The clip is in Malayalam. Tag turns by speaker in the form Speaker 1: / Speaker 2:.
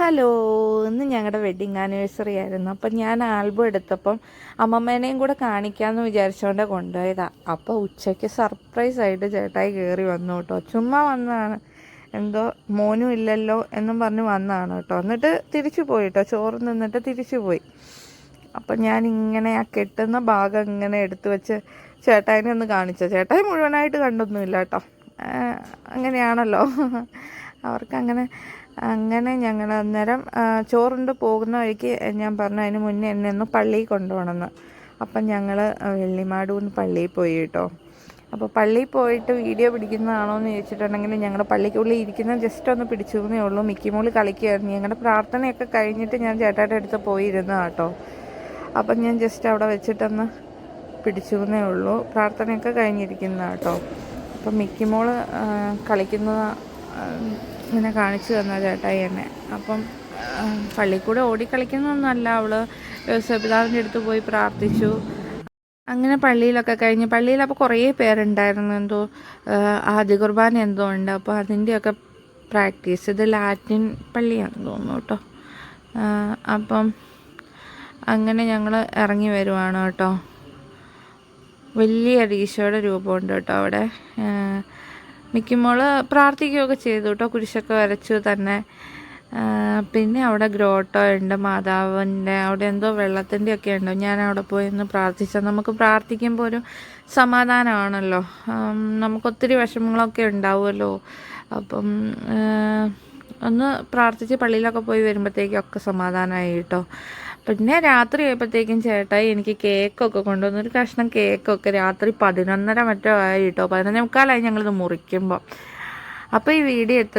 Speaker 1: ഹലോ ഇന്ന് ഞങ്ങളുടെ വെഡ്ഡിങ് ആനിവേഴ്സറി ആയിരുന്നു. അപ്പം ഞാൻ ആൽബം എടുത്തപ്പം അമ്മമ്മേനെയും കൂടെ കാണിക്കാമെന്ന് വിചാരിച്ചുകൊണ്ട് കൊണ്ടുപോയതാണ് അപ്പോൾ ഉച്ചയ്ക്ക് സർപ്രൈസ് ആയിട്ട് ചേട്ടായി കയറി വന്നു കേട്ടോ. ചുമ്മാ വന്നതാണ്. എന്തോ മോനും ഇല്ലല്ലോ എന്നും പറഞ്ഞ് വന്നതാണ് കേട്ടോ. എന്നിട്ട് തിരിച്ചു പോയി കേട്ടോ. ചോറ് നിന്നിട്ട് തിരിച്ചു പോയി. അപ്പം ഞാൻ ഇങ്ങനെ ആ കെട്ടുന്ന ഭാഗം ഇങ്ങനെ എടുത്തു വെച്ച് ചേട്ടായിനെ ഒന്ന് കാണിച്ചു ചേട്ടായി മുഴുവനായിട്ട് കണ്ടൊന്നുമില്ല കേട്ടോ. അങ്ങനെയാണല്ലോ. അവർക്ക് അങ്ങനെ ഞങ്ങൾ അന്നേരം ചോറുണ്ട് പോകുന്ന വഴിക്ക് ഞാൻ പറഞ്ഞു അതിന് മുന്നേ എന്നെ ഒന്ന് പള്ളിയിൽ കൊണ്ടുപോകണമെന്ന്. അപ്പം ഞങ്ങൾ വെള്ളിമാടൂന്ന് പള്ളിയിൽ പോയി കേട്ടോ. അപ്പോൾ പള്ളിയിൽ പോയിട്ട് വീഡിയോ പിടിക്കുന്നതാണോ എന്ന് ചോദിച്ചിട്ടുണ്ടെങ്കിൽ ഞങ്ങളുടെ പള്ളിക്കുള്ളിൽ ഇരിക്കുന്ന ജസ്റ്റ് ഒന്ന് പിടിച്ചു എന്നേ ഉള്ളൂ മിക്കിമോളി കളിക്കുമായിരുന്നു ഞങ്ങളുടെ പ്രാർത്ഥനയൊക്കെ കഴിഞ്ഞിട്ട് ഞാൻ ചേട്ടായുടെ അടുത്ത് പോയിരുന്നു കേട്ടോ. അപ്പം ഞാൻ ജസ്റ്റ് അവിടെ വെച്ചിട്ടൊന്ന് പിടിച്ചു എന്നേ ഉള്ളൂ. പ്രാർത്ഥനയൊക്കെ കഴിഞ്ഞിരിക്കുന്ന കേട്ടോ. അപ്പം മിക്കിമോൾ ആ, ഇങ്ങനെ കാണിച്ചു തന്ന ചേട്ടായി എന്നെ. അപ്പം പള്ളിക്കൂടെ കൂടെ ഓടിക്കളിക്കുന്നൊന്നുമല്ല അവൾ യോസപിതാവിന്റെ അടുത്ത് പോയി പ്രാർത്ഥിച്ചു. അങ്ങനെ പള്ളിയിലൊക്കെ കഴിഞ്ഞ് പള്ളിയിൽ അപ്പോൾ കുറേ പേരുണ്ടായിരുന്നു. എന്തോ ആദ്യ കുർബാന എന്തോ ഉണ്ട്. അപ്പോൾ അതിന്റെയൊക്കെ പ്രാക്ടീസ്. ഇത് ലാറ്റിൻ പള്ളിയാണെന്ന് തോന്നുന്നു കേട്ടോ. അപ്പം അങ്ങനെ ഞങ്ങൾ ഇറങ്ങി വരുവാണ് കേട്ടോ. വലിയ ഈശോയുടെ രൂപമുണ്ട് കേട്ടോ അവിടെ. മിക്കുമോൾ പ്രാർത്ഥിക്കുകയൊക്കെ ചെയ്തു കേട്ടോ. കുരിശൊക്കെ വരച്ചു തന്നെ. പിന്നെ അവിടെ ഗ്രോട്ടോ ഉണ്ട് മാതാവിന്റെ അവിടെ എന്തോ വെള്ളത്തിന്റെ ഒക്കെ ഉണ്ട്. ഞാൻ അവിടെ പോയി ഒന്ന് പ്രാർത്ഥിച്ചാൽ നമുക്ക് പ്രാർത്ഥിക്കുമ്പോൾ ഒരു സമാധാനമാണല്ലോ. നമുക്കൊത്തിരി വിഷമങ്ങളൊക്കെ ഉണ്ടാവുമല്ലോ. അപ്പം ഒന്ന് പ്രാർത്ഥിച്ച് പള്ളിയിലൊക്കെ പോയി വരുമ്പോഴത്തേക്കൊക്കെ സമാധാനമായി കേട്ടോ. പിന്നെ രാത്രി ആയപ്പോഴത്തേക്കും ചേട്ടായി എനിക്ക് കേക്കൊക്കെ കൊണ്ടുവന്നു. ഒരു കഷ്ണം കേക്കൊക്കെ രാത്രി പതിനൊന്നര മറ്റോ ആയി കേട്ടോ. പതിനൊന്നേ മുക്കാലായി ഞങ്ങളിത് മുറിക്കുമ്പോൾ അപ്പോൾ ഈ വീഡിയോ എത്ര